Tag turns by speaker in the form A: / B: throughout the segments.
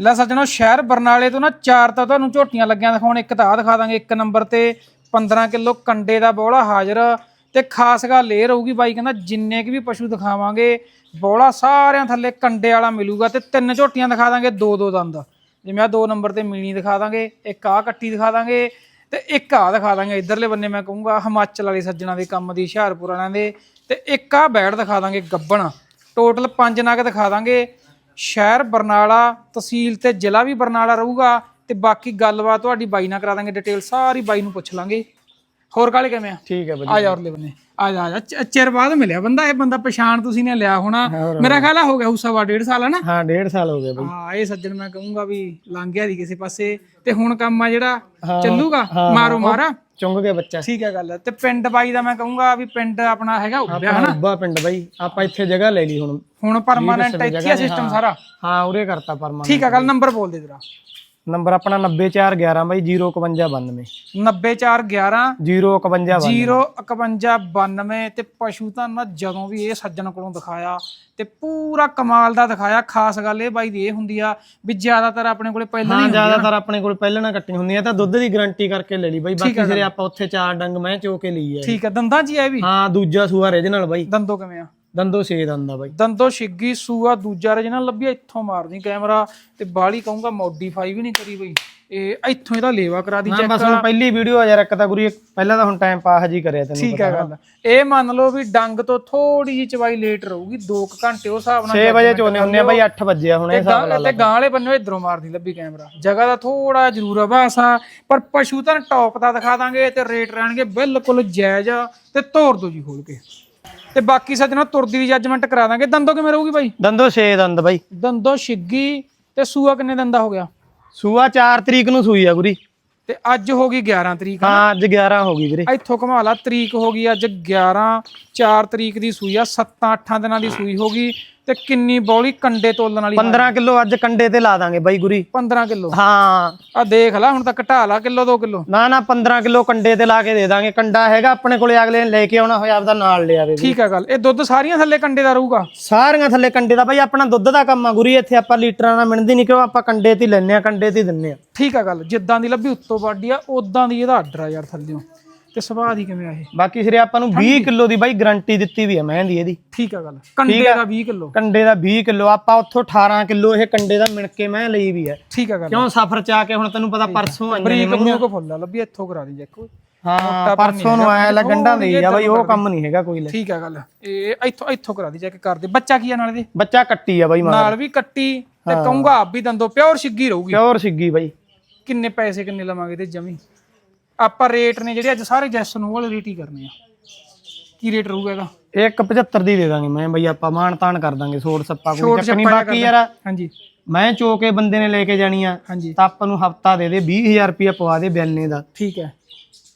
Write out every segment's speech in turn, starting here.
A: ਲੈ ਸੱਜਣੋ, ਸ਼ਹਿਰ ਬਰਨਾਲੇ ਤੋਂ ਨਾ ਚਾਰ ਤਾਂ ਤੁਹਾਨੂੰ ਝੋਟੀਆਂ ਲੱਗੀਆਂ ਦਿਖਾਉਣ, ਇੱਕ ਤਾਂ ਆ ਦਿਖਾ ਦਾਂਗੇ, ਇੱਕ ਨੰਬਰ ਤੇ 15 ਕਿਲੋ ਕੰਡੇ ਦਾ ਬੋਲਾ ਹਾਜ਼ਰ। ਤੇ ਖਾਸ ਗੱਲ ਇਹ ਰਹੂਗੀ ਬਾਈ, ਕਹਿੰਦਾ ਜਿੰਨੇ ਕਿ ਵੀ ਪਸ਼ੂ ਦਿਖਾਵਾਂਗੇ ਬੋਲਾ ਸਾਰਿਆਂ ਥੱਲੇ ਕੰਡੇ ਵਾਲਾ ਮਿਲੂਗਾ ਤੇ ਤਿੰਨ ਝੋਟੀਆਂ ਦਿਖਾ ਦਾਂਗੇ, ਦੋ ਦੋ ਦੰਦ। ਜਿਵੇਂ ਆ ਦੋ ਨੰਬਰ ਤੇ ਮੀਣੀ ਦਿਖਾ ਦਾਂਗੇ, ਇੱਕ ਆ ਕੱਟੀ ਦਿਖਾ ਦਾਂਗੇ, ਤੇ ਇੱਕ ਆ ਦਿਖਾ ਦਾਂਗੇ। ਇਧਰਲੇ ਬੰਨੇ ਮੈਂ ਕਹੂੰਗਾ ਹਿਮਾਚਲ ਵਾਲੇ ਸੱਜਣਾ ਦੇ ਕੰਮ ਦੀ, ਹੁਸ਼ਿਆਰਪੁਰ ਵਾਲਿਆਂ ਦੇ, ਤੇ ਇੱਕ ਆ ਬੈੜ ਦਿਖਾ ਦਾਂਗੇ ਗੱਬਣ। ਟੋਟਲ ਪੰਜ ਨਗ ਦਿਖਾ ਦਾਂਗੇ। ਸ਼ਹਿਰ ਬਰਨਾਲਾ ਤਹਿਸੀਲ ਤੇ ਜ਼ਿਲ੍ਹਾ ਵੀ ਬਰਨਾਲਾ ਰਹੂਗਾ ਤੇ ਬਾਕੀ ਗੱਲਬਾਤ ਤੁਹਾਡੀ ਬਾਈ ਨਾਲ ਕਰਾ ਦਾਂਗੇ ਡਿਟੇਲ ਸਾਰੀ ਬਾਈ ਨੂੰ ਪੁੱਛ ਲਾਂਗੇ। ਹੋਰ ਕਾਲੇ ਕਿਵੇਂ ਆ?
B: ਠੀਕ ਹੈ ਬਾਈ
A: ਆ ਜਾ ਔਰਲੇ ਬੰਨੇ। ਆ ਜਾ ਆ ਜਾ। ਚਿਰ ਬਾਅਦ ਮਿਲਿਆ ਬੰਦਾ ਇਹ ਬੰਦਾ ਪਛਾਣ ਤੁਸੀਂ ਨੇ ਲਿਆ ਹੋਣਾ। ਮੇਰਾ ਖਿਆਲ ਆ ਹੋ ਗਿਆ ਉਸਾ ਵਾ ਡੇਢ ਸਾਲ ਹੈ ਨਾ?
B: ਹਾਂ ਡੇਢ ਸਾਲ ਹੋ ਗਏ ਬਾਈ।
A: ਹਾਂ ਇਹ ਸੱਜਣ ਮੈਂ ਕਹੂੰਗਾ ਵੀ ਲੰਘ ਗਿਆ ਦੀ ਕਿਸੇ ਪਾਸੇ। ਤੇ ਹੁਣ ਕੰਮ ਆ ਜਿਹੜਾ ਚੱਲੂਗਾ? ਮਾਰੋ ਮਾਰਾ।
B: ਚੁੰਗ ਗਿਆ ਬੱਚਾ।
A: ਠੀਕ ਹੈ ਗੱਲ। ਤੇ ਪਿੰਡ ਬਾਈ ਦਾ ਮੈਂ ਕਹੂੰਗਾ ਵੀ ਪਿੰਡ ਆਪਣਾ ਹੈਗਾ ਉੱਭਿਆ ਹਨਾ?
B: ਉੱਬਾ ਪਿੰਡ ਬਾਈ। ਆਪਾਂ ਇੱਥੇ ਜਗ੍ਹਾ ਲੈ ਲਈ ਹੁਣ।
A: ਹੁਣ ਪਰਮਾਨੈਂਟ ਇੱਥੇ ਸਿਸਟਮ ਸਾਰਾ।
B: ਹਾਂ ਉਰੇ ਕਰਤਾ ਪਰਮਾ
A: ਠੀਕ ਹੈ ਗੱਲ ਨੰਬਰ ਬੋਲ ਦੇ ਜਰਾ।
B: ਨੰਬਰ ਆਪਣਾ 90411 ਬਾਈ 05192
A: 90411
B: 05192
A: 05192 ਤੇ ਪਸ਼ੂ ਤਾਂ ਨਾ ਜਦੋਂ ਵੀ ਇਹ ਸੱਜਣ ਕੋਲੋਂ ਦਿਖਾਇਆ ਤੇ ਪੂਰਾ ਕਮਾਲ ਦਾ ਦਿਖਾਇਆ। ਖਾਸ ਗੱਲ ਇਹ ਬਾਈ ਦੀ ਇਹ ਹੁੰਦੀ ਆ ਵੀ ਜ਼ਿਆਦਾਤਰ ਆਪਣੇ ਕੋਲੇ ਪਹਿਲਾਂ ਨਹੀਂ
B: ਜ਼ਿਆਦਾਤਰ ਆਪਣੇ ਕੋਲ ਪਹਿਲਾਂ ਨਾ ਕੱਟੀਆਂ ਹੁੰਦੀਆਂ ਤਾਂ ਦੁੱਧ ਦੀ ਗਾਰੰਟੀ ਕਰਕੇ ਲੈ ਲਈ ਬਾਈ। ਬਾਕੀ ਜਿਹੜੇ ਆਪਾਂ ਉੱਥੇ ਚਾਰ ਡੰਗ ਮੈਂ ਚੋ ਕੇ ਲਈ ਹੈ
A: ਠੀਕ ਹੈ ਦੰਦਾਂ 'ਚ ਹੀ ਆ ਇਹ ਵੀ?
B: ਹਾਂ ਦੂਜਾ ਸੂਆ ਰੀਜਨਲ ਬਾਈ।
A: ਦੰਦੋ ਕਿਵੇਂ ਆ?
B: ਦੰਦੋ ਛੇ ਦੰਦ ਆ ਬਾਈ।
A: ਦੰਦੋ ਛਿੱਗੀ ਸੂਆ ਦੂਜਾ ਰਜਨਾ ਲੱਭਿਆ ਇੱਥੋਂ ਮਾਰਦੀ ਕੈਮਰਾ ਤੇ ਬਾਲੀ ਕਹੂੰਗਾ ਮੋਡੀਫਾਈ ਵੀ ਨਹੀਂ ਕਰੀ ਬਈ। ਇਹ ਇੱਥੋਂ ਇਹਦਾ ਲੇਵਾ ਕਰਾ ਦੀ ਚੈੱਕ
B: ਬਸ ਹੁਣ ਪਹਿਲੀ ਵੀਡੀਓ ਆ ਯਾਰ ਇੱਕ ਤਾਂ ਗੁਰੀ ਪਹਿਲਾਂ ਤਾਂ ਹੁਣ ਟਾਈਮ ਪਾਸ ਜੀ ਕਰਿਆ ਤੈਨੂੰ
A: ਠੀਕ ਹੈ ਗੱਲ। ਇਹ ਮੰਨ ਲਓ ਵੀ ਡੰਗ ਤੋਂ ਥੋੜੀ ਜਿਹੀ ਚਵਾਈ ਲੇਟ ਰਹੂਗੀ 2 ਘੰਟੇ ਉਸ ਹਿਸਾਬ ਨਾਲ
B: 6 ਵਜੇ ਚੋਨੇ ਹੁੰਨੇ ਆ ਬਾਈ 8 ਵਜੇ ਹੁਣ ਇਹ ਹਿਸਾਬ
A: ਗਾਂ ਤੇ ਗਾਂ ਵਾਲੇ ਬੰਨੋ ਇਧਰੋਂ ਮਾਰਦੀ ਲੱਭੀ ਕੈਮਰਾ। ਜਗ੍ਹਾ ਦਾ ਥੋੜਾ ਜ਼ਰੂਰ ਆਭਾਸ ਆ ਪਰ ਪਸ਼ੂ ਤਾਂ ਟੌਪ ਦਾ ਦਿਖਾ ਦਾਂਗੇ ਤੇ ਰੇਟ ਰਹਿਣਗੇ ਬਿਲਕੁਲ ਜਾਇਜ਼ ਤੇ ਤੋਰ ਦੋ ਜੀ ਖੋਲ ਕੇ। ਤੇ ਬਾਕੀ ਸੱਜਣਾ ਤੁਰਦੀ ਦੀ ਜੱਜਮੈਂਟ ਕਰਾ ਦਾਂਗੇ। ਦੰਦੋ ਕਿਵੇਂ ਰਹੂਗੀ ਬਾਈ?
B: ਦੰਦੋ ਛੇ ਦੰਦ ਬਾਈ।
A: ਦੰਦੋ ਛਿੱਗੀ ਤੇ ਸੂਆ ਕਿੰਨੇ ਦੰਦਾ ਹੋ ਗਿਆ?
B: ਸੂਆ 4 ਤਰੀਕ ਨੂੰ ਸੂਈ ਆ ਗੁਰੀ।
A: ਤੇ ਅੱਜ ਹੋ ਗਈ 11 ਤਰੀਕ
B: ਹਾਂ ਅੱਜ 11 ਹੋ ਗਈ ਵੀਰੇ।
A: ਇੱਥੋਂ ਘੁਮਾ ਲਾ ਤਰੀਕ ਹੋ ਗਈ ਅੱਜ 11 4 ਤਰੀਕ ਦੀ ਸੂਈ ਆ 7 8 ਦਿਨਾਂ ਦੀ ਸੂਈ ਹੋ ਗਈ ਤੇ ਕਿੰਨੀ ਬੌਲੀ ਕੰਡੇ ਤੋਲਣ ਵਾਲੀ
B: 15 ਕਿਲੋ ਅੱਜ ਕੰਡੇ ਤੇ ਲਾ ਦਾਂਗੇ ਬਾਈ ਗੁਰੀ।
A: 15 ਕਿਲੋ?
B: ਹਾਂ।
A: ਆ ਦੇਖ ਲੈ ਹੁਣ ਤਾਂ ਘਟਾ ਲਾ ਕਿਲੋ 2 ਕਿਲੋ।
B: ਨਾ ਨਾ 15 ਕਿਲੋ ਕੰਡੇ ਤੇ ਲਾ ਕੇ ਦੇ ਦਾਂਗੇ। ਕੰਡਾ ਹੈਗਾ ਆਪਣੇ ਕੋਲੇ ਅਗਲੇ ਲੈ ਕੇ ਆਉਣਾ ਹੋਇਆ ਆਪਦਾ ਨਾਲ ਲਿਆ ਵੇ
A: ਠੀਕ ਆ ਗੱਲ। ਇਹ ਦੁੱਧ ਸਾਰੀਆਂ ਥੱਲੇ ਕੰਡੇ ਦਾ ਰਹੂਗਾ?
B: ਸਾਰੀਆਂ ਥੱਲੇ ਕੰਡੇ ਦਾ। ਬਾਈ ਆਪਣਾ ਦੁੱਧ ਦਾ ਕੰਮ ਆ ਗੁਰੀ ਇੱਥੇ ਆਪਾਂ ਲੀਟਰਾਂ ਨਾਲ ਮਿਣਦੀ ਨਹੀਂ ਕਿਉਂ? ਆਪਾਂ ਕੰਡੇ ਤੇ ਹੀ ਲੈਨੇ ਆ ਕੰਡੇ ਤੇ ਹੀ ਦਿੰਨੇ ਆ
A: ਠੀਕ ਆ ਗੱਲ। ਜਿੱਦਾਂ ਦੀ ਲੱਭੀ ਉੱਤੋਂ ਬਾਡੀ ਆ ਉਦਾਂ ਦੀ ਇਹਦਾ ਆਰਡਰ ਆ ਯਾਰ ਥੱਲਿਓਂ। ਤੇ ਸੁਭਾਅ ਦੀ ਕਿਵੇਂ ਆ ਇਹ?
B: ਬਾਕੀ ਸਿਰੇ ਆਪਾਂ ਨੂੰ 20 ਕਿਲੋ ਦੀ ਬਾਈ ਗਾਰੰਟੀ ਦਿੱਤੀ ਵੀ ਆ ਮਹਿੰਦੀ ਇਹਦੀ।
A: ਠੀਕ ਆ ਗੱਲ। ਕੰਡੇ ਦਾ 20 ਕਿਲੋ।
B: ਕੰਡੇ ਦਾ 20 ਕਿਲੋ। ਆਪਾਂ ਉੱਥੋਂ 18 ਕਿਲੋ ਇਹ ਕੰਡੇ ਦਾ ਮਿਣ ਕੇ ਮੈਂ ਲਈ ਵੀ ਹੈ
A: ਠੀਕ ਆ ਗੱਲ।
B: ਕਿਉਂ ਸਫਰ ਚ ਆ ਕੇ ਹੁਣ ਤੈਨੂੰ ਪਤਾ ਪਰਸੋਂ ਆਈਆਂ ਨੇ
A: ਬਰੀਕ ਬਰੂਕ ਫੁੱਲ ਲੱਭੀ ਇੱਥੋਂ ਕਰਾ ਦੀ ਚੈੱਕ
B: ਹਾਂ ਪਰਸੋਂ ਨੂੰ ਆਇਆ ਲੱਗੰਡਾ ਦੇ ਆ ਬਾਈ ਉਹ ਕੰਮ ਨਹੀਂ ਹੈਗਾ ਕੋਈ ਲੈ।
A: ਠੀਕ ਆ ਗੱਲ। ਇਹ ਇੱਥੋਂ ਇੱਥੋਂ ਕਰਾ ਦੀ ਚੈੱਕ ਕਰ ਦੇ। ਬੱਚਾ ਕੀ ਆ ਨਾਲ ਦੇ
B: ਬੱਚਾ ਕੱਟੀ ਆ ਬਾਈ
A: ਨਾਲ ਵੀ ਕੱਟੀ ਤੇ ਕਹੂੰਗਾ ਆਪ ਵੀ ਦੰਦੋ ਪਿਓਰ ਛਿੱਗੀ ਰਹੂਗੀ।
B: ਪਿਓਰ ਸਿੱਗੀ ਬਾਈ।
A: ਕਿੰਨੇ ਪੈਸੇ ਕਿੰਨੇ ਲਵਾਂਗੇ ਤੇ ਜਮੀ? ਆਪਾਂ ਰੇਟ ਨੇ ਜਿਹੜੇ ਅੱਜ ਸਾਰੇ ਜੈਸ ਨੂੰ ਵਾਲੇ ਰੇਟ ਹੀ ਕਰਨੇ ਆ। ਕੀ ਰੇਟ ਰਹੂਗਾ ਇਹਦਾ?
B: ਇਹ 175 ਦੀ ਦੇ ਦਾਂਗੇ ਮੈਂ ਬਈ ਆਪਾਂ ਮਾਣ ਤਾਣ ਕਰ ਦਾਂਗੇ ਸੋੜ ਸੱਪਾ ਕੋਈ ਚੱਕ
A: ਛੱਪਾ
B: ਬਾਕੀ ਯਾਰ
A: ਹਾਂਜੀ।
B: ਮੈਂ ਚੋ ਕੇ ਬੰਦੇ ਨੇ ਲੈ ਕੇ ਜਾਣੀ ਆ ਤਾਂ ਆਪਾਂ ਨੂੰ ਹਫਤਾ ਦੇ ਦੇ 20000 ਰੁਪਇਆ ਪਵਾ ਦੇ ਬਿਆਨੇ ਦਾ।
A: ਠੀਕ ਹੈ।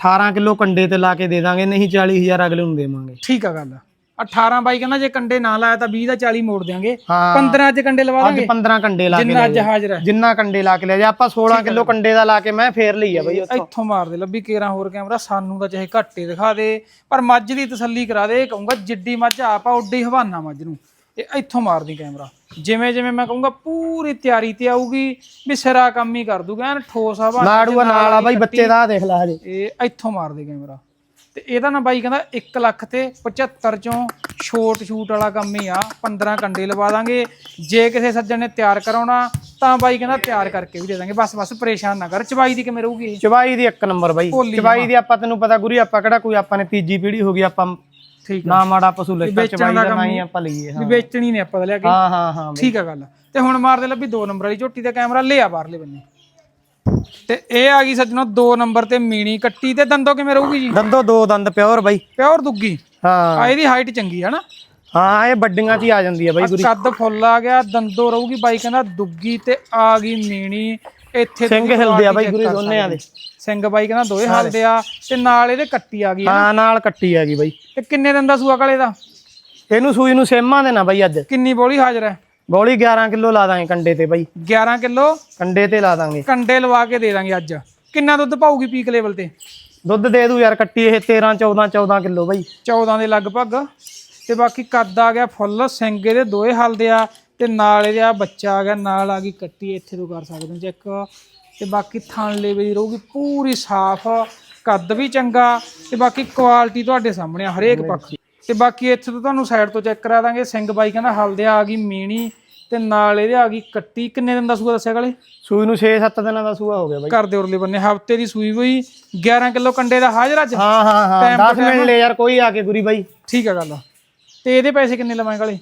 B: 18 ਕਿਲੋ ਕੰਡੇ ਤੇ ਲਾ ਕੇ ਦੇ ਦਾਂਗੇ ਨਹੀਂ 40000 ਅਗਲੇ ਨੂੰ ਦੇਵਾਂਗੇ।
A: ਠੀਕ ਆ ਗੱਲ 18 ਬਾਈ ਕਹਿੰਦਾ ਜੇ ਕੰਡੇ ਨਾ ਲਾਇਆ ਤਾਂ 20 ਦਾ 40 ਮੋੜ ਦਿਆਂਗੇ।
B: ਹਾਂ।
A: 15 ਚ ਕੰਡੇ ਲਵਾ
B: ਅੱਜ
A: ਦਾਂਗੇ।
B: 15 ਕੰਡੇ ਲਾ ਕੇ
A: ਜਿੰਨਾ ਅੱਜ ਹਾਜ਼ਰ ਹੈ।
B: ਜਿੰਨਾ ਕੰਡੇ ਲਾ ਕੇ ਲਿਆ ਜੇ ਆਪਾਂ 16 ਕਿਲੋ ਕੰਡੇ ਦਾ ਲਾ ਕੇ ਮੈਂ ਫੇਰ ਲਈ ਆ ਬਈ ਉੱਥੋਂ।
A: ਇੱਥੋਂ ਮਾਰ ਦੇ ਲੱਭੀ ਕੇਰਾਂ ਹੋਰ ਕੈਮਰਾ ਸਾਨੂੰ ਤਾਂ ਚਾਹੇ ਘੱਟੇ ਦਿਖਾ ਦੇ ਪਰ ਮੱਝ ਦੀ ਤਸੱਲੀ ਕਰਾ ਦੇ ਇਹ ਕਹੂੰਗਾ ਜਿੱਡੀ ਮੱਝ ਆਪ ਆ ਉੱਡੀ ਹਵਾਨਾ ਮੱਝ ਨੂੰ। ਇਹ ਇੱਥੋਂ ਮਾਰਦੀ ਕੈਮਰਾ। ਜਿਵੇਂ ਜਿਵੇਂ ਮੈਂ ਕਹੂੰਗਾ ਪੂਰੀ ਤਿਆਰੀ ਤੇ ਆਊਗੀ ਵੀ ਸਿਰਾ ਕੰਮ ਹੀ ਕਰ ਦੂਗਾ ਐਨ ਠੋਸ ਹਵਾ
B: ਨਾੜੂਆ ਨਾਲ ਆ ਬਾਈ ਬੱਚੇ ਦਾ ਆਹ ਦੇਖ ਲੈ ਹਜੇ।
A: ਇਹ ਇੱਥੋਂ ਮਾਰਦੇ ਕੈਮਰਾ। ਤੇ ਇਹਦਾ ਨਾ ਬਾਈ ਕਹਿੰਦਾ 1 ਲੱਖ ਤੇ 75 ਚੋਂ ਛੋਟ ਛੂਟ ਵਾਲਾ ਕੰਮ ਹੀ ਆ 15 ਕੰਡੇ ਲਵਾ ਦਾਂਗੇ। ਜੇ ਕਿਸੇ ਸੱਜਣ ਨੇ ਤਿਆਰ ਕਰਾਉਣਾ ਤਾਂ ਬਾਈ ਕਹਿੰਦਾ ਤਿਆਰ ਕਰਕੇ ਵੀ ਦੇ ਦਾਂਗੇ। ਬਸ ਬਸ ਪਰੇਸ਼ਾਨ ਨਾ ਕਰ। ਚਵਾਈ ਦੀ ਕਿਵੇਂ ਰਹੂਗੀ?
B: ਚਵਾਈ ਦੀ ਇੱਕ ਨੰਬਰ ਬਾਈ। ਚਵਾਈ ਦੀ ਆਪਾਂ ਤੈਨੂੰ ਪਤਾ ਗੁਰੀ ਆਪਾਂ ਕਿਹੜਾ ਕੋਈ ਆਪਾਂ ਨੇ ਤੀਜੀ ਪੀੜ੍ਹੀ ਹੋ ਗਈ ਆਪਾਂ
A: ਠੀਕ
B: ਨਾ ਮਾੜਾ ਪਸ਼ੂ
A: ਵੇਚਣ
B: ਚਵਾਈ
A: ਦਾ
B: ਦਾ ਨਾ ਹੀ
A: ਨਹੀਂ।
B: ਆਪਾਂ ਲਈਏ
A: ਵੀ
B: ਹਾਂ।
A: ਵੇਚਣੀ ਨੇ ਆਪਾਂ ਲਿਆ ਕੇ।
B: ਹਾਂ ਹਾਂ ਹਾਂ।
A: ਠੀਕ ਆ ਗੱਲ। ਤੇ ਹੁਣ ਮਾਰਦੇ ਲੱਭੀ 2 ਨੰਬਰ ਵਾਲੀ ਝੋਟੀ ਦਾ ਕੈਮਰਾ ਲਿਆ ਬਾਹਰਲੇ ਬੰਨੇ। ਤੇ ਇਹ ਆ ਗਈ ਸੱਜਣੋ 2 ਨੰਬਰ ਤੇ ਮੀਣੀ ਕੱਟੀ ਤੇ ਦੰਦੋ ਕਿਵੇਂ ਰਹੂਗੀ ਜੀ?
B: ਦੰਦੋ ਦੋ ਦੰਦ ਪਿਓਰ ਬਾਈ।
A: ਪਿਓਰ ਦੁੱਗੀ?
B: ਹਾਂ।
A: ਆ ਇਹਦੀ ਹਾਈਟ ਚੰਗੀ ਹੈ ਨਾ?
B: ਹਾਂ ਇਹ ਵੱਡੀਆਂ ਚ ਹੀ ਆ ਜਾਂਦੀ ਹੈ ਬਾਈ ਗੁਰੀ
A: ਕੱਦ ਫੁੱਲ ਆ ਗਿਆ ਦੰਦੋ ਰਹੂਗੀ ਬਾਈ ਕਹਿੰਦਾ ਦੁੱਗੀ ਤੇ ਆ ਗਈ ਮੀਣੀ। ਇੱਥੇ
B: ਸਿੰਘ ਹਿਲਦੇ ਆ ਬਾਈ ਗੁਰੀ
A: ਕਰ
B: ਦੋਨਿਆਂ ਦੇ।
A: ਸਿੰਘ ਬਾਈ ਕਹਿੰਦਾ ਦੋਏ ਹਲਦੇ ਆ ਤੇ ਨਾਲ ਇਹਦੇ ਕੱਟੀ ਆ ਗਈ ਹੈ।
B: ਹਾਂ ਨਾਲ ਕੱਟੀ ਆ ਗਈ ਬਾਈ।
A: ਤੇ ਕਿੰਨੇ ਦਿਨ ਦਾ ਸੂਆ ਕਾਲੇ ਦਾ?
B: ਇਹਨੂੰ ਸੂਈ ਨੂੰ ਸੇਮਾ ਦੇਣਾ ਬਾਈ ਅੱਜ।
A: ਕਿੰਨੀ ਬੋਲੀ ਹਾਜ਼ਰ ਹੈ?
B: ਬੋਲੀ 11 ਕਿਲੋ ਲਾ ਦਾਂਗੇ ਕੰਡੇ ਤੇ ਬਾਈ।
A: 11 ਕਿਲੋ?
B: ਕੰਡੇ ਤੇ ਲਾ ਦਾਂਗੇ।
A: ਕੰਡੇ ਲਵਾ ਕੇ ਦੇ ਦਾਂਗੇ ਅੱਜ। ਕਿੰਨਾ ਦੁੱਧ ਪਾਊਗੀ ਪੀਕ ਲੈਵਲ ਤੇ?
B: ਦੁੱਧ ਦੇ ਦੂ ਯਾਰ ਕੱਟੀ ਇਹ 13 14 14 ਕਿਲੋ ਬਾਈ।
A: 14 ਦੇ ਲਗਭਗ। ਤੇ ਬਾਕੀ ਕੱਦ ਆ ਗਿਆ ਫੁੱਲ ਸਿੰਗੇ ਦੇ ਦੋਏ ਹਲਦੇ ਆ ਤੇ ਨਾਲ ਇਹਦੇ ਆ ਬੱਚਾ ਆ ਗਿਆ ਨਾਲ ਆ ਗਈ ਕੱਟੀ ਇੱਥੇ ਤੋਂ ਕਰ ਸਕਦੇ ਹੋ ਚੈੱਕ ਤੇ ਬਾਕੀ ਥਣ ਲੇਵੇ ਦੀ ਰਹੂਗੀ ਪੂਰੀ ਸਾਫ਼ ਕੱਦ ਵੀ ਚੰਗਾ ਤੇ ਬਾਕੀ ਕੁਆਲਿਟੀ ਤੁਹਾਡੇ ਸਾਹਮਣੇ ਆ ਹਰੇਕ ਪੱਖ ਤੇ ਬਾਕੀ ਇੱਥੇ ਤੋਂ ਤੁਹਾਨੂੰ ਸਾਈਡ ਤੋਂ ਚੈੱਕ ਕਰਾ ਦਾਂਗੇ। ਸਿੰਘ ਬਾਈ ਕਹਿੰਦਾ ਹਲਦਿਆ ਆ ਗਈ ਮੀਣੀ ਤੇ ਨਾਲ ਇਹਦੇ ਆ ਗਈ ਕੱਟੀ। ਕਿੰਨੇ ਦਿਨ ਦਾ ਸੂਆ ਦੱਸਿਆ ਗਲੇ
B: ਸੂਈ ਨੂੰ 6-7 ਦਿਨਾਂ ਦਾ ਸੂਆ ਹੋ ਗਿਆ ਬਾਈ।
A: ਘਰ ਦੇ ਉਰਲੇ ਬੰਨੇ ਹਫ਼ਤੇ ਦੀ ਸੂਈ ਹੋਈ। 11 ਕਿਲੋ ਕੰਡੇ ਦਾ ਹਾਜ਼ਰ ਅੱਜ?
B: ਹਾਂ ਹਾਂ ਹਾਂ।
A: Time
B: 10 ਮਿੰਟ ਲੈ ਯਾਰ ਕੋਈ ਆ ਕੇ ਗੁਰੀ ਬਾਈ।
A: ਠੀਕ ਆ ਗੱਲ ਤੇ ਇਹਦੇ ਪੈਸੇ ਕਿੰਨੇ ਲਵਾਂਗੇ ਗਲੇ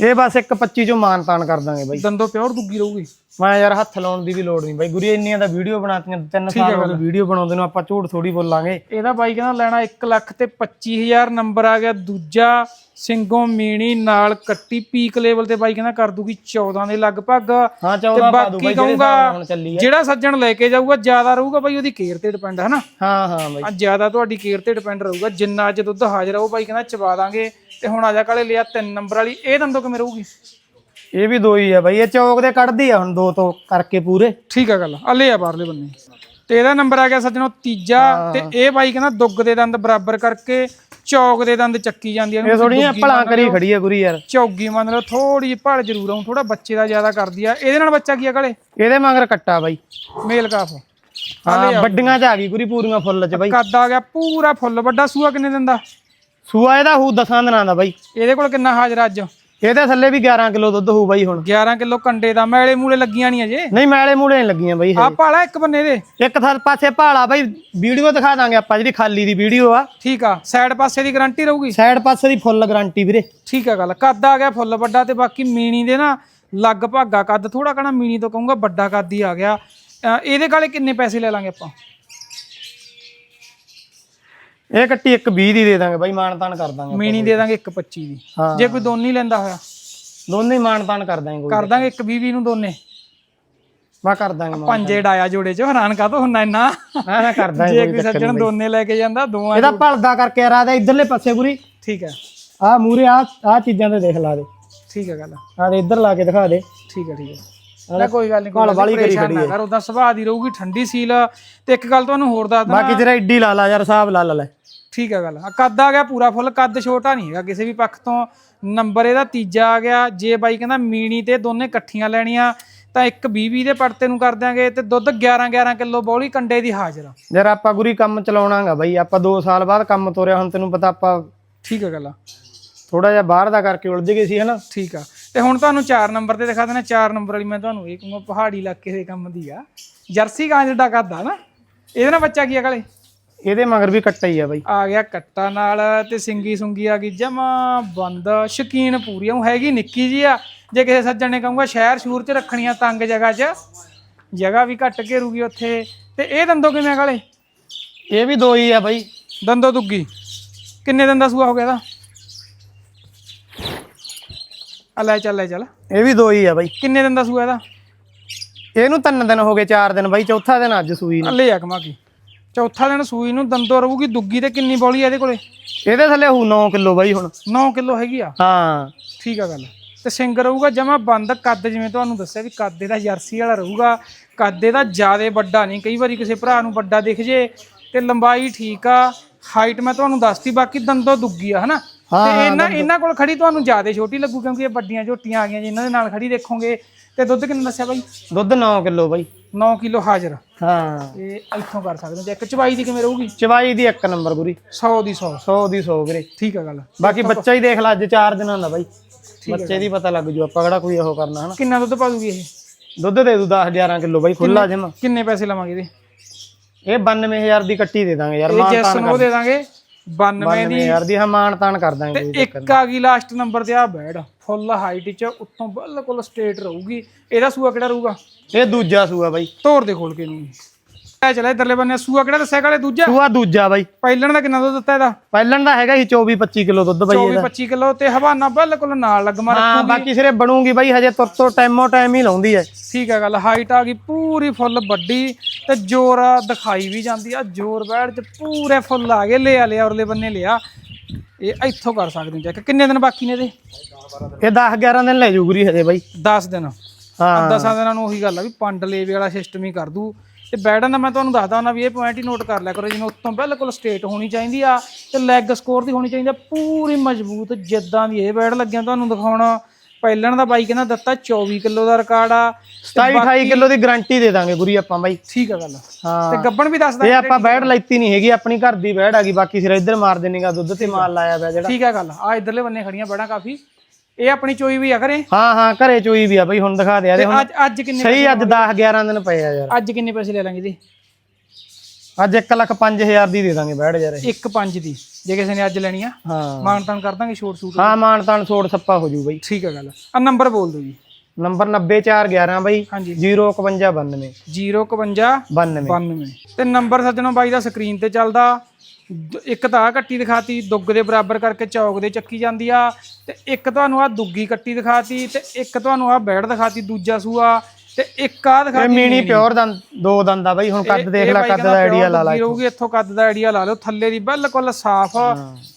B: ਇਹ ਬਸ ਇੱਕ 25 ਚੋਂ ਮਾਨ ਤਾਨ ਕਰ ਦਾਂਗੇ ਬਾਈ।
A: ਦੰਦੋ ਪਿਓਰ ਦੁੱਗੀ ਰਹੂਗੀ।
B: ਮੈਂ ਯਾਰ ਹੱਥ ਲਾਉਣ ਦੀ ਵੀ ਲੋੜ ਨਹੀਂ ਬਾਈ। ਗੁਰੀ ਇੰਨੀਆਂ ਦਾ ਵੀਡੀਓ ਬਣਾਤੀਆਂ ਤਿੰਨ ਸਾਲ ਹੋ ਗਏ ਵੀਡੀਓ ਬਣਾਉਂਦੇ ਨੂੰ ਆਪਾਂ ਝੂਠ ਥੋੜੀ ਬੋਲਾਂਗੇ।
A: ਇਹਦਾ ਬਾਈ ਕਹਿੰਦਾ ਲੈਣਾ 1 ਲੱਖ ਤੇ 25000 ਨੰਬਰ ਆ ਗਿਆ। ਦੂਜਾ ਸਿੰਘੋਂ ਮੀਣੀ ਨਾਲ ਕੱਟੀ ਪੀਕ ਲੈਵਲ ਤੇ ਬਾਈ ਕਹਿੰਦਾ ਕਰ ਦੂਗੀ 14 ਦੇ ਲਗਭਗ।
B: ਹਾਂ
A: ਤੇ
B: 14 ਪਾ ਦੂ ਬਾਈ ਜਿਹੜੇ
A: ਕਹੂੰਗਾ ਸੱਜਣ ਲੈ ਕੇ ਜਾਊਗਾ ਜ਼ਿਆਦਾ ਰਹੂਗਾ ਬਾਈ ਉਹਦੀ ਕੇਅਰ ਤੇ ਡਿਪੈਂਡ ਹੈ ਨਾ
B: ਹਾਂ ਹਾਂ ਬਾਈ।
A: ਆ ਜ਼ਿਆਦਾ ਤੁਹਾਡੀ ਕੇਅਰ ਤੇ ਡਿਪੈਂਡ ਰਹੂਗਾ। ਜਿੰਨਾ ਅੱਜ ਦੁੱਧ ਹਾਜ਼ਰ ਆ ਉਹ ਬਾਈ ਕਹਿੰਦਾ ਚਵਾ ਦਾਂਗੇ। ਤੇ ਹੁਣ ਆਜਾ ਕਾਲੇ ਲਿਆ ਤਿੰਨ ਨੰਬਰ ਵਾਲੀ। ਇਹ ਦੰਦੋ ਕਿਵੇਂ ਰਹੂਗੀ?
B: ਇਹ ਵੀ ਦੋ ਹੀ ਆ ਬਾਈ ਇਹ ਚੌਕ ਦੇ ਕੱਢਦੀ ਆ ਹੁਣ ਦੋ ਤੋਂ ਕਰਕੇ ਪੂਰੇ।
A: ਠੀਕ ਆ ਗੱਲ ਅੱਲੇ ਆ ਬਾਹਰਲੇ ਬੰਨੇ। ਤੇ ਇਹਦਾ ਨੰਬਰ ਆ ਗਿਆ ਸੱਜਣੋ ਤੀਜਾ ਤੇ ਇਹ ਬਾਈ ਕਹਿੰਦਾ ਦੁੱਗ ਦੇ ਦੰਦ ਬਰਾਬਰ ਕਰਕੇ ਚੌਕ ਦੇ ਦੰਦ ਚੱਕੀ ਜਾਂਦੀਆਂ ਨੇ।
B: ਇਹ ਥੋੜੀਆਂ ਭਲਾਂ ਕਰੀ ਖੜੀ ਆ ਗੁਰੀ ਯਾਰ।
A: ਚੌਗੀ ਮੰਨ ਲਓ ਥੋੜੀ ਜਿਹੀ ਭੜ ਜ਼ਰੂਰ ਆਉਂ ਥੋੜਾ ਬੱਚੇ ਦਾ ਜ਼ਿਆਦਾ ਕਰਦੀ ਆ। ਇਹਦੇ ਨਾਲ ਬੱਚਾ ਕੀ ਆ ਗਲੇ
B: ਇਹਦੇ ਮਗਰ ਕੱਟਾ ਬਾਈ।
A: ਮੇਲ ਕਾਫ।
B: ਹਾਂ ਵੱਡੀਆਂ ਚ ਆ ਗਈ ਗੁਰੀ ਪੂਰੀਆਂ ਫੁੱਲ ਚ ਬਾਈ।
A: ਕੱਦ ਆ ਗਿਆ ਪੂਰਾ ਫੁੱਲ ਵੱਡਾ ਸੂਆ ਕਿੰਨੇ ਦਿਨ ਦਾ?
B: ਸੂਆ ਇਹਦਾ ਹੂ ਦਸਾਂ ਦਿਨਾਂ ਦਾ ਬਾਈ।
A: ਇਹਦੇ ਕੋਲ ਕਿੰਨਾ ਹਾਜ਼ਰ ਅੱਜ?
B: ਇਹਦੇ ਥੱਲੇ ਵੀ 11 ਕਿਲੋ ਦੁੱਧ ਹੋਊ ਬਾਈ ਹੁਣ।
A: 11 ਕਿਲੋ ਕੰਡੇ ਦਾ ਮੈਲੇ ਮੂਲੇ ਲੱਗੀਆਂ ਨਹੀਂ ਅਜੇ।
B: ਨਹੀਂ ਮੈਲੇ ਮੂਲੇ ਨਹੀਂ ਲੱਗੀਆਂ ਬਾਈ
A: ਆ ਭਾਲਾ ਇੱਕ ਬੰਨੇ ਦੇ।
B: ਇੱਕ ਥਾਂ ਪਾਸੇ ਭਾਲਾ ਬਾਈ ਵੀਡੀਓ ਦਿਖਾ ਦਾਂਗੇ ਆਪਾਂ ਜਿਹੜੀ ਖਾਲੀ ਦੀ ਵੀਡੀਓ ਆ।
A: ਠੀਕ ਆ ਸਾਈਡ ਪਾਸੇ ਦੀ ਗਾਰੰਟੀ ਰਹੂਗੀ?
B: ਸਾਈਡ ਪਾਸੇ ਦੀ ਫੁੱਲ ਗਾਰੰਟੀ ਵੀਰੇ।
A: ਠੀਕ ਆ ਗੱਲ ਕੱਦ ਆ ਗਿਆ ਫੁੱਲ ਵੱਡਾ ਤੇ ਬਾਕੀ ਮੀਣੀ ਦੇ ਨਾ ਲਗਭਗ ਆ ਕੱਦ। ਥੋੜਾ ਕਣਾ ਮੀਣੀ ਤੋਂ ਕਹੂੰਗਾ ਵੱਡਾ ਕੱਦ ਹੀ ਆ ਗਿਆ। ਇਹਦੇ ਕਾਲੇ ਕਿੰਨੇ ਪੈਸੇ ਲੈ ਲਾਂਗੇ ਆਪਾਂ?
B: ਇਹ ਕੱਟੀ ਇੱਕ 20 ਦੀ ਦੇ ਦਾਂਗੇ ਬਾਈ ਮਾਨ ਤਾਨ ਕਰ ਦਾਂਗੇ
A: ਮੀਣੀ ਦੇ ਦਾਂਗੇ 1.25 ਦੀ।
B: ਹਾਂ।
A: ਜੇ ਕੋਈ ਦੋਨੀ ਲੈਂਦਾ ਹੋਇਆ?
B: ਦੋਨੇ ਹੀ ਮਾਨ ਤਾਨ ਕਰ ਦਾਂਗੇ ਕੋਈ।
A: ਕਰ ਦਾਂਗੇ 1.20 ਨੂੰ ਦੋਨੇ।
B: ਮੈਂ ਕਰ ਦਾਂਗੇ ਮਾਨ
A: ਪੰਜੇ ਡਾਇਆ ਜੋੜੇ ਚ ਹੈਰਾਨ ਕਾ ਤੋਂ ਹੁੰਦਾ ਇੰਨਾ?
B: ਹਾਂ ਮੈਂ ਕਰ ਦਾਂਗੇ
A: ਜੇ ਕੋਈ ਸੱਜਣ ਦੋਨੇ ਲੈ ਕੇ ਜਾਂਦਾ ਦੋਵਾਂ
B: ਇਹਦਾ ਭਲਦਾ ਕਰਕੇ ਆ ਰਾਦਾ ਇਧਰਲੇ ਪਾਸੇ ਗੁਰੀ
A: ਠੀਕ ਹੈ।
B: ਆ ਮੂਰੇ ਆ ਆ ਚੀਜ਼ਾਂ ਤੇ ਦੇਖ ਲਾ ਦੇ।
A: ਠੀਕ ਹੈ ਗੱਲ।
B: ਆ ਦੇ ਇੱਧਰ ਲਾ ਕੇ ਦਿਖਾ ਦੇ।
A: ਠੀਕ ਹੈ ਠੀਕ ਹੈ। ਨਾ ਕੋਈ ਗੱਲ ਨਹੀਂ
B: ਘਾਲ ਵਾਲੀ ਕਰੀ
A: ਖੜੀ ਹੈ। ਕਰ ਉਹਦਾ ਸੁਭਾਅ ਦੀ ਰਹੂਗੀ ਠੰਡੀ ਸੀਲ। ਤੇ ਇੱਕ ਗੱਲ ਤੁਹਾਨੂੰ ਹੋਰ ਦੱਸ ਦਵਾਂ।
B: ਬਾਕੀ ਤੇਰਾ ਇੱਡੀ ਲਾ ਲਾ ਯਾਰ ਹਿਸਾਬ ਲਾ ਲਾ ਲੈ।
A: ਠੀਕ ਹੈ ਗੱਲ। ਆ ਕੱਦ ਆ ਗਿਆ ਪੂਰਾ ਫੁੱਲ ਕੱਦ ਛੋਟਾ ਨਹੀਂ ਹੈਗਾ ਕਿਸੇ ਵੀ ਪੱਖ ਤੋਂ। ਨੰਬਰ ਇਹਦਾ ਤੀਜਾ ਆ ਗਿਆ। ਜੇ ਬਾਈ ਕਹਿੰਦਾ ਮੀਣੀ ਤੇ ਦੋਨੇ ਇਕੱਠੀਆਂ ਲੈਣੀਆਂ ਤਾਂ ਇੱਕ 20 ਦੇ ਪੜਤੇ ਨੂੰ ਕਰ ਦਿਆਂਗੇ ਤੇ ਦੁੱਧ 11 11 ਕਿਲੋ ਬੌਲੀ ਕੰਡੇ ਦੀ ਹਾਜ਼ਰ ਆ।
B: ਯਾਰ ਆਪਾਂ ਗੁਰੀ ਕੰਮ ਚਲਾਉਣਾਗਾ ਬਾਈ। ਆਪਾਂ 2 ਸਾਲ ਬਾਅਦ ਕੰਮ ਤੋਰਿਆ ਹੁਣ ਤੈਨੂੰ ਪਤਾ ਆਪਾਂ
A: ਠੀਕ ਹੈ ਗੱਲ ਆ।
B: ਥੋੜਾ ਜਿਹਾ ਬਾਹਰ ਦਾ ਕਰਕੇ ਉਲਝ ਗਏ ਸੀ ਹਨਾ?
A: ਠੀਕ ਆ। ਤੇ ਹੁਣ ਤੁਹਾਨੂੰ 4 ਨੰਬਰ ਤੇ ਦਿਖਾ ਦੇਣਾ। 4 ਨੰਬਰ ਵਾਲੀ ਮੈਂ ਤੁਹਾਨੂੰ ਇਹ ਕਹੂੰਗਾ ਪਹਾੜੀ ਇਲਾਕੇ ਦੇ ਕੰਮ ਦੀ ਆ। ਜਰਸੀ ਗਾਂ ਜਿਹੜਾ ਕਰਦਾ ਨਾ। ਇਹਦੇ ਨਾਲ ਬੱਚਾ ਕੀ ਆ ਗਲੇ
B: ਇਹਦੇ ਮਗਰ ਵੀ ਕੱਟਾ ਹੀ ਆ ਬਾਈ।
A: ਆ ਗਿਆ ਕੱਟਾ ਨਾਲ ਤੇ ਸਿੰਗੀ ਸੁੰਗੀ ਆ ਗਈ ਜਮਾ ਬੰਦ। ਸ਼ਕੀਨ ਪੂਰੀ ਉਹ ਹੈਗੀ ਨਿੱਕੀ ਜੀ ਆ। ਜੇ ਕਿਸੇ ਸੱਜਣ ਨੇ ਕਹੂੰਗਾ ਸ਼ਹਿਰ ਸ਼ੂਰ ਚ ਰੱਖਣੀਆਂ ਤੰਗ ਜਗ੍ਹਾ 'ਚ ਜਗ੍ਹਾ ਵੀ ਘੱਟ ਘੇਰੂਗੀ ਉੱਥੇ। ਤੇ ਇਹ ਦੰਦੋ ਕਿਵੇਂ ਗਲੇ
B: ਇਹ ਵੀ ਦੋ ਹੀ ਆ ਬਾਈ।
A: ਦੰਦੋ ਦੁੱਗੀ। ਕਿੰਨੇ ਦਿਨ ਦਾ ਸੂਆ ਹੋ ਗਿਆ ਇਹਦਾ? ਆ ਲੈ ਚੱਲ ਲੈ ਚੱਲ।
B: ਇਹ ਵੀ ਦੋ ਹੀ ਆ ਬਾਈ।
A: ਕਿੰਨੇ ਦਿਨ ਦਾ ਸੂਆ ਇਹਦਾ?
B: ਇਹਨੂੰ ਤਿੰਨ ਦਿਨ ਹੋ ਗਏ ਚਾਰ ਦਿਨ ਬਾਈ ਚੌਥਾ ਦਿਨ ਅੱਜ ਸੂਈ ਨੂੰ।
A: ਅੱਲੇ ਆ ਕਮਾ ਕੀ। ਚੌਥਾ ਦਿਨ ਸੂਈ ਨੂੰ ਦੰਦੋ ਰਹੂਗੀ ਦੁੱਗੀ ਤੇ ਕਿੰਨੀ ਬੋਲੀ ਆ ਇਹਦੇ ਕੋਲੇ?
B: ਇਹਦੇ ਥੱਲੇ ਹੂ 9 ਕਿਲੋ ਬਾਈ ਹੁਣ।
A: 9 ਕਿਲੋ ਹੈਗੀ ਆ?
B: ਹਾਂ।
A: ਠੀਕ ਆ ਗੱਲ। ਤੇ ਸਿੰਗ ਰਹੂਗਾ ਜਮਾ ਬੰਦ ਕੱਦ ਜਿਵੇਂ ਤੁਹਾਨੂੰ ਦੱਸਿਆ ਵੀ ਕੱਦ ਇਹਦਾ ਜਰਸੀ ਵਾਲਾ ਰਹੂਗਾ। ਕੱਦ ਇਹਦਾ ਜਿਆਦੇ ਵੱਡਾ ਨਹੀਂ ਕਈ ਵਾਰੀ ਕਿਸੇ ਭਰਾ ਨੂੰ ਵੱਡਾ ਦਿਖ ਜੇ ਤੇ ਲੰਬਾਈ ਠੀਕ ਆ ਹਾਈਟ ਮੈਂ ਤੁਹਾਨੂੰ ਦੱਸਤੀ ਬਾਕੀ ਦੰਦੋ ਦੁੱਗੀ ਆ ਹਨਾ? ਤੇ ਇਹਨਾਂ ਇਹਨਾਂ ਕੋਲ ਖੜੀ ਤੁਹਾਨੂੰ ਜਿਆਦੇ ਛੋਟੀ ਲੱਗੂ ਕਿਉਂਕਿ ਇਹ ਵੱਡੀਆਂ ਝੋਟੀਆਂ ਆ ਗਈਆਂ ਜੀ ਇਹਨਾਂ ਦੇ ਨਾਲ ਖੜੀ ਦੇਖੋਗੇ। ਤੇ ਦੁੱਧ ਕਿੰਨਾ ਦੱਸਿਆ ਬਾਈ?
B: ਦੁੱਧ 9 ਕਿਲੋ ਬਾਈ।
A: 9 ਕਿਲੋ ਹਾਜ਼ਰ।
B: ਹਾਂ।
A: ਤੇ ਇੱਥੋਂ ਕਰ ਸਕਦੇ ਹੋ। ਚੈੱਕ ਚਵਾਈ ਦੀ ਕਿਵੇਂ ਰਹੂਗੀ?
B: ਚਵਾਈ ਦੀ ਇੱਕ ਨੰਬਰ ਗੁਰੀ।
A: 100 ਦੀ 100
B: 100 ਦੀ 100 ਵੀਰੇ।
A: ਠੀਕ ਆ ਗੱਲ।
B: ਬਾਕੀ ਬੱਚਾ ਹੀ ਦੇਖ ਲੈ ਅੱਜ ਚਾਰ ਦਿਨਾਂ ਦਾ ਬਾਈ। ਬੱਚੇ ਦੀ ਪਤਾ ਲੱਗ ਜੂ ਆਪਾਂ ਕਿਹੜਾ ਕੋਈ ਉਹ ਕਰਨਾ ਹਨਾ?
A: ਕਿੰਨਾ ਦੁੱਧ ਪਾ ਦੂਗੀ ਇਹ?
B: ਦੁੱਧ ਦੇ ਦੂ 10 11 ਕਿਲੋ ਬਾਈ ਖੁੱਲਾ ਜਮਾ
A: ਕਿੰਨੇ ਪੈਸੇ ਲਵਾਂਗੇ ਇਹਦੇ?
B: ਇਹ 92000 ਦੀ ਕੱਟੀ ਦੇ ਦਾਂਗੇ ਯਾਰ
A: ਇਹ
B: ਮਾਨ
A: ਜੈਸਨ ਉਹ ਦੇ ਦਾਂਗੇ। 92 ਦੀ
B: 92000 ਦੀ ਹਾਂ ਮਾਨ ਤਾਨ ਕਰ ਦਾਂਗੇ ਕੋਈ
A: ਇੱਕ ਆ ਗਈ ਲਾਸਟ ਨੰਬਰ ਤੇ ਆ ਬੈਡ ਫੁੱਲ ਹਾਈਟ ਚ ਉੱਤੋਂ ਬਿਲਕੁਲ ਸਟ੍ਰੇਟ ਰਹੂਗੀ। ਇਹਦਾ ਸੂਆ ਕਿਹੜਾ ਰਹੂਗਾ?
B: ਇਹ ਦੂਜਾ ਸੂਆ ਬਾਈ।
A: ਤੋਰ ਦੇ ਖੋਲ ਕੇ ਨੂੰ ਐ ਚਲੇ ਇਧਰਲੇ ਬੰਨੇ ਸੂਆ ਕਿਹੜਾ ਦੱਸਿਆ ਕਾਲੇ ਦੂਜਾ?
B: ਸੂਆ ਦੂਜਾ ਬਾਈ।
A: ਪਹਿਲਣ ਦਾ ਕਿੰਨਾ ਦੁੱਧ ਦਿੱਤਾ ਇਹਦਾ?
B: ਪਹਿਲਣ ਦਾ ਹੈਗਾ ਸੀ 24 25 ਕਿਲੋ ਦੁੱਧ ਬਾਈ
A: 24 25 ਕਿਲੋ ਤੇ ਹਵਾਨਾ ਬਿਲਕੁਲ ਨਾਲ ਲੱਗਮਾ
B: ਹਾਂ ਬਾਕੀ ਸਿਰੇ ਬਣੂਗੀ ਬਾਈ ਹਜੇ ਤੁਰ ਤੋਂ ਟਾਈਮੋ ਟਾਈਮ ਹੀ ਲਾਉਂਦੀ ਐ
A: ਠੀਕ ਹੈ ਗੱਲ ਹਾਈਟ ਆ ਗਈ ਪੂਰੀ ਫੁੱਲ ਵੱਡੀ ਤੇ ਜ਼ੋਰ ਦਿਖਾਈ ਵੀ ਜਾਂਦੀ ਆ ਜ਼ੋਰ ਬੈਠ ਚ ਪੂਰੇ ਫੁੱਲ ਆ ਗਏ ਲਿਆ ਲਿਆ ਉਰਲੇ ਬੰਨੇ ਲਿਆ। ਇਹ ਇੱਥੋਂ ਕਰ ਸਕਦੇ ਹੋ ਚੈੱਕ ਕਿੰਨੇ ਦਿਨ ਬਾਕੀ ਨੇ ਇਹਦੇ?
B: ਇਹ 10 11 ਦਿਨ ਲੈ ਜੂਗਰੀ ਹਜੇ ਬਾਈ।
A: 10 ਦਿਨ।
B: ਹਾਂ।
A: ਦਸਾਂ ਦਿਨਾਂ ਨੂੰ ਉਹੀ ਗੱਲ ਆ ਵੀ ਪੰਡ ਲੇਵੇ ਵਾਲਾ ਸਿਸਟਮ ਹੀ ਕਰ ਦੂ। ਤੇ ਬੈਡਨ ਦਾ ਮੈਂ ਤੁਹਾਨੂੰ ਦੱਸਦਾ ਹੁੰਦਾ ਵੀ ਇਹ ਪੁਆਇੰਟ ਹੀ ਨੋਟ ਕਰ ਲਿਆ ਕਰੋ ਜਿਵੇਂ ਉੱਤੋਂ ਬਿਲਕੁਲ ਸਟੇਟ ਹੋਣੀ ਚਾਹੀਦੀ ਆ ਤੇ ਲੈਗ ਸਕੋਰ ਦੀ ਹੋਣੀ ਚਾਹੀਦੀ ਆ ਪੂਰੀ ਮਜ਼ਬੂਤ ਜਿੱਦਾਂ ਦੀ ਇਹ ਬੈਡ ਲੱਗਿਆ ਤੁਹਾਨੂੰ ਦਿਖਾਉਣਾ। ਪਹਿਲਣ ਦਾ ਬਾਈ ਕਹਿੰਦਾ ਦਿੱਤਾ 24 ਕਿਲੋ ਦਾ ਰਿਕਾਰਡ ਆ
B: 27 28 ਕਿਲੋ ਦੀ ਗਾਰੰਟੀ ਦੇ ਦਾਂਗੇ ਗੁਰੀ ਆਪਾਂ ਬਾਈ।
A: ਠੀਕ ਆ ਗੱਲ।
B: ਹਾਂ।
A: ਤੇ ਗੱਬਣ ਵੀ ਦੱਸਦਾ
B: ਇਹ ਆਪਾਂ ਬੈੜ ਲੈਤੀ ਨਹੀਂ ਹੈਗੀ ਆਪਣੀ ਘਰ ਦੀ ਬੈੜ ਆ ਗਈ ਬਾਕੀ ਸਿਰ ਇੱਧਰ ਮਾਰ ਦੇਣੇਗਾ ਦੁੱਧ ਤੇ ਮਾਲ ਲਾਇਆ ਪਿਆ ਜਿਹੜਾ।
A: ਠੀਕ ਆ ਗੱਲ ਆ ਇਧਰਲੇ ਬੰਨੇ ਖੜੀਆਂ ਬੜਾ ਕਾਫੀ। ਇਹ ਆਪਣੀ ਚੋਈ ਵੀ ਆ ਕਰੇ
B: ਹਾਂ ਹਾਂ ਘਰੇ ਚੋਈ ਵੀ ਆ ਬਈ ਹੁਣ ਦਿਖਾ ਦੇ ਆ
A: ਤੇ
B: ਹੁਣ।
A: ਅੱਜ ਅੱਜ ਕਿੰਨੇ
B: ਸਹੀ ਅੱਜ 10 11 ਦਿਨ ਪਏ ਆ ਯਾਰ।
A: ਅੱਜ ਕਿੰਨੇ ਪੈਸੇ ਲੈ ਲਾਂਗੇ ਜੀ?
B: ਅੱਜ 1 ਲੱਖ 5000 ਦੀ ਦੇ ਦਾਂਗੇ ਬੈੜ ਯਾਰ ਇਹ।
A: 1 5 ਦੀ। ਜੇ ਕਿਸੇ ਨੇ ਅੱਜ ਲੈਣੀ ਆ
B: ਹਾਂ।
A: ਮਾਨਤਾਨ ਕਰ ਦਾਂਗੇ ਛੋਟ ਛੂਟ
B: ਹਾਂ ਮਾਨ ਤਾਨ ਛੋੜ ਸੱਪਾ ਹੋ ਜੂ ਬਈ।
A: ਠੀਕ ਆ ਗੱਲ। ਆ ਨੰਬਰ ਬੋਲ ਦਿਓ ਜੀ।
B: ਨੰਬਰ 90411 ਬਈ।
A: ਹਾਂਜੀ।
B: 05192
A: 051
B: 92
A: 92 ਤੇ ਨੰਬਰ ਸੱਜਣੋ ਬਾਈ ਦਾ ਸਕਰੀਨ ਤੇ ਚੱਲਦਾ। ਦ- ਇੱਕ ਤਾਂ ਆਹ ਕੱਟੀ ਦਿਖਾਤੀ ਦੁੱਗ ਦੇ ਬਰਾਬਰ ਕਰਕੇ ਚੌਕ ਦੇ ਚੱਕੀ ਜਾਂਦੀ ਆ ਤੇ ਇੱਕ ਤੁਹਾਨੂੰ ਆ ਦੁੱਗੀ ਕੱਟੀ ਦਿਖਾਤੀ ਤੇ ਇੱਕ ਤੁਹਾਨੂੰ ਆ ਬੈੜ ਦਿਖਾਤੀ ਦੂਜਾ ਸੂਆ ਤੇ ਇੱਕ ਆ
B: ਇਹ
A: ਦਿਖਾਤੀ
B: ਮੀਣੀ। ਪਿਓਰ ਦੰਦ ਦੋ ਦੰਦ ਆ ਬਈ ਹੁਣ ਕੱਦ ਦੇਖ
A: ਇਹ
B: ਲੈ ਕੱਦ ਦਾ ਆਈਡੀਆ ਲਾ ਲਾ
A: ਰਹੂਗੀ ਇੱਥੋਂ ਕੱਦ ਦਾ ਆਈਡੀਆ ਲਾ ਲਓ ਥੱਲੇ ਦੀ ਬਿਲਕੁਲ ਸਾਫ਼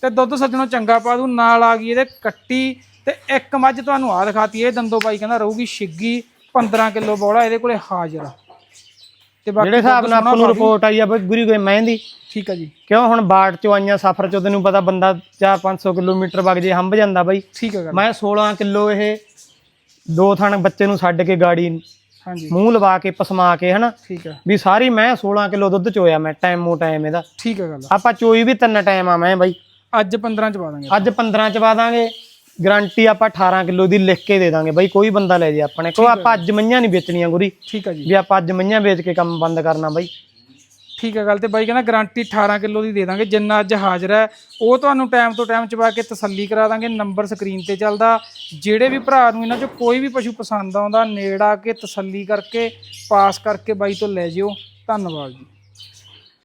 A: ਤੇ ਦੁੱਧ ਸੱਜਣੋ ਚੰਗਾ ਪਾ ਦੂ ਨਾਲ ਆ ਗਈ ਇਹਦੇ ਕੱਟੀ ਤੇ ਇੱਕ ਮੱਝ ਤੁਹਾਨੂੰ ਆ ਦਿਖਾਤੀ ਇਹ ਦੰਦੋ ਬਾਈ ਕਹਿੰਦਾ ਰਹੂਗੀ ਛਿੱਗੀ 15 ਕਿਲੋ ਬੋਲਾ ਇਹਦੇ ਕੋਲੇ ਹਾਜ਼ਰ ਆ। ਤੇ ਬਾਕੀ
B: ਜਿਹੜੇ ਹਿਸਾਬ ਨਾਲ ਆਪਾਂ ਨੂੰ ਰਿਪੋਰਟ ਆਈ ਆ ਬਈ ਗੁਰੀ ਕੋਈ ਮਹਿੰਦੀ।
A: ਠੀਕ ਆ ਜੀ।
B: ਕਿਉਂ ਹੁਣ ਬਾੜ ਚੋਂ ਆਈਆਂ ਸਫ਼ਰ ਚੋਂ ਤੈਨੂੰ ਪਤਾ ਬੰਦਾ 4-500 ਕਿਲੋਮੀਟਰ ਵਗ ਜੇ ਹੰਬ ਜਾਂਦਾ ਬਈ।
A: ਠੀਕ ਆ ਗੱਲ।
B: ਮੈਂ 16 ਕਿਲੋ ਇਹ ਦੋ ਥਣ ਬੱਚੇ ਨੂੰ ਛੱਡ ਕੇ ਗਾੜੀ
A: ਹਾਂਜੀ।
B: ਮੂੰਹ ਲਵਾ ਕੇ ਪਸਮਾ ਕੇ ਹਨਾ?
A: ਠੀਕ ਆ।
B: ਵੀ ਸਾਰੀ ਮੈਂ 16 ਕਿਲੋ ਦੁੱਧ ਚੋਇਆ ਮੈਂ ਟਾਈਮ ਮੋ ਟਾਈਮ ਇਹਦਾ।
A: ਠੀਕ ਆ ਗੱਲ।
B: ਆਪਾਂ ਚੋਈ ਵੀ ਤਿੰਨ ਟਾਈਮ ਆ ਮੈਂ ਬਾਈ।
A: ਅੱਜ 15 ਚ ਪਾ ਦਾਂਗੇ।
B: ਅੱਜ 15 ਚ ਪਾ ਦਾਂਗੇ। ਗਾਰੰਟੀ ਆਪਾਂ 18 ਕਿਲੋ ਦੀ ਲਿਖ ਕੇ ਦੇ ਦਾਂਗੇ ਬਾਈ ਕੋਈ ਬੰਦਾ ਲੈ ਜੇ ਆਪਣੇ ਕੋ ਆਪਾਂ ਅੱਜ ਮਈਆਂ ਨਹੀਂ ਵੇਚਣੀਆਂ ਗੁਰੀ।
A: ਠੀਕ ਆ ਜੀ।
B: ਵੀ ਆਪਾਂ ਅੱਜ ਮਈਆਂ ਵੇਚ ਕੇ ਕੰਮ ਬੰਦ ਕਰਨਾ ਬਾਈ।
A: ਠੀਕ ਹੈ ਗੱਲ ਤੇ ਬਾਈ ਕਹਿੰਦਾ ਗਾਰੰਟੀ 18 ਕਿਲੋ ਦੀ ਦੇ ਦਾਂਗੇ ਜਿੰਨਾ ਅੱਜ ਹਾਜ਼ਰ ਹੈ ਉਹ ਤੁਹਾਨੂੰ ਟਾਈਮ ਤੋਂ ਟਾਈਮ ਚਵਾ ਕੇ ਤਸੱਲੀ ਕਰਾ ਦਾਂਗੇ ਨੰਬਰ ਸਕਰੀਨ ਤੇ ਚੱਲਦਾ। ਜਿਹੜੇ ਵੀ ਭਰਾ ਨੂੰ ਇਹਨਾਂ ਚੋਂ ਕੋਈ ਵੀ ਪਸ਼ੂ ਪਸੰਦ ਆਉਂਦਾ ਨੇੜ ਆ ਕੇ ਤਸੱਲੀ ਕਰਕੇ ਪਾਸ ਕਰਕੇ ਬਾਈ ਤੋਂ ਲੈ ਜਿਓ। ਧੰਨਵਾਦ ਜੀ।